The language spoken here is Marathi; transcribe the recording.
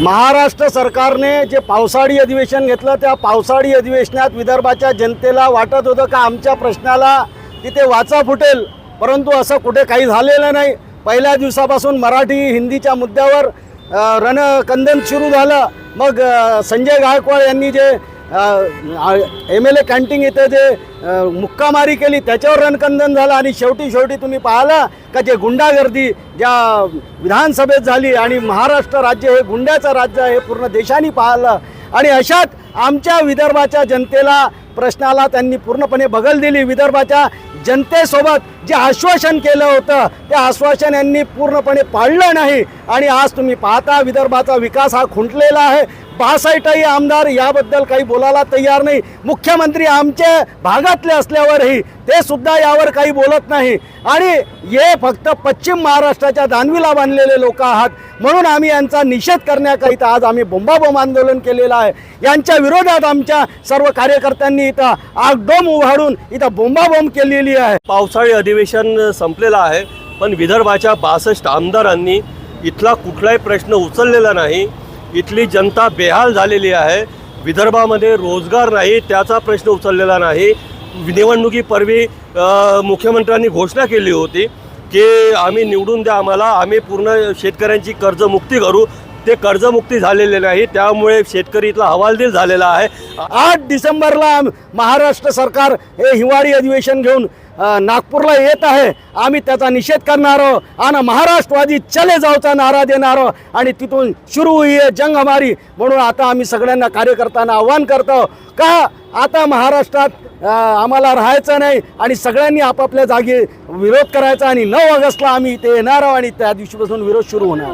महाराष्ट्र सरकारने जे पावसाळी अधिवेशन घेतलं त्या पावसाळी अधिवेशनात विदर्भाच्या जनतेला वाटत होतं का आमच्या प्रश्नाला तिथे वाचा फुटेल? परंतु असं कुठे काही झालेलं नाही. पहिल्या दिवसापासून मराठी हिंदीच्या मुद्द्यावर रणकंदन सुरू झालं. मग संजय गायकवाड यांनी जे एम एल ए कॅन्टीन इथे जे मुक्कामारी केली त्याच्यावर रणकंदन झालं आणि शेवटी शेवटी तुम्ही पाहिला का जे गुंडागर्दी ज्या विधानसभेत झाली आणि महाराष्ट्र राज्य हे गुंड्याचं राज्य आहे हे पूर्ण देशाने पाहिलं. आणि अशात आमच्या विदर्भाच्या जनतेला प्रश्नाला त्यांनी पूर्णपणे बगल दिली. विदर्भाच्या जनतेसोबत जे आश्वासन केलं होतं ते आश्वासन यांनी पूर्णपणे पाळलं नाही. आणि आज तुम्ही पाहता विदर्भाचा विकास हा खुंटलेला आहे. बासाईटही आमदार याबद्दल काही बोलायला तयार नाही. मुख्यमंत्री आमच्या भागातले असल्यावरही ते सुद्धा यावर काही बोलत नाही. आणि हे फक्त पश्चिम महाराष्ट्राच्या दानवीला बांधलेले लोक आहात. म्हणून आम्ही यांचा निषेध करण्याकरिता आज आम्ही बोंबाबोंब आंदोलन केलेलं आहे. यांच्या विरोधात आमच्या सर्व कार्यकर्त्यांनी इथं आगडोम उभारून इथं बोंबाबोंब केलेली आहे. पावसाळी अधिवेशन संपलेलं आहे पण विदर्भाच्या बासष्ट आमदारांनी इथला कुठलाही प्रश्न उचललेला नाही. इथली जनता बेहाल झालेली आहे. विदर्भामध्ये रोजगार नाही त्याचा प्रश्न उचललेला नाही. निवडणुकीपूर्वी मुख्यमंत्र्यांनी घोषणा केली होती की आम्ही निवडून द्या आम्हाला आम्ही पूर्ण शेतकऱ्यांची कर्जमुक्ती करू. ते कर्जमुक्ती झालेले नाही त्यामुळे शेतकरी इथला हवालदिल झालेला आहे. आठ डिसेंबरला महाराष्ट्र सरकार हे हिवाळी अधिवेशन घेऊन नागपूरला येत आहे. आम्ही त्याचा निषेध करणार आहोत आणि महाराष्ट्रवादी चले जाऊचा नारा देणार आहोत आणि तिथून सुरू होई जंग हमारी म्हणून आता आम्ही सगळ्यांना कार्यकर्त्यांना आव्हान करतो. का? आता महाराष्ट्रात आम्हाला राहायचं नाही आणि सगळ्यांनी आपापल्या जागी विरोध करायचा आणि नऊ ऑगस्टला आम्ही इथे येणार आहोत आणि त्या दिवशीपासून विरोध सुरू होणार.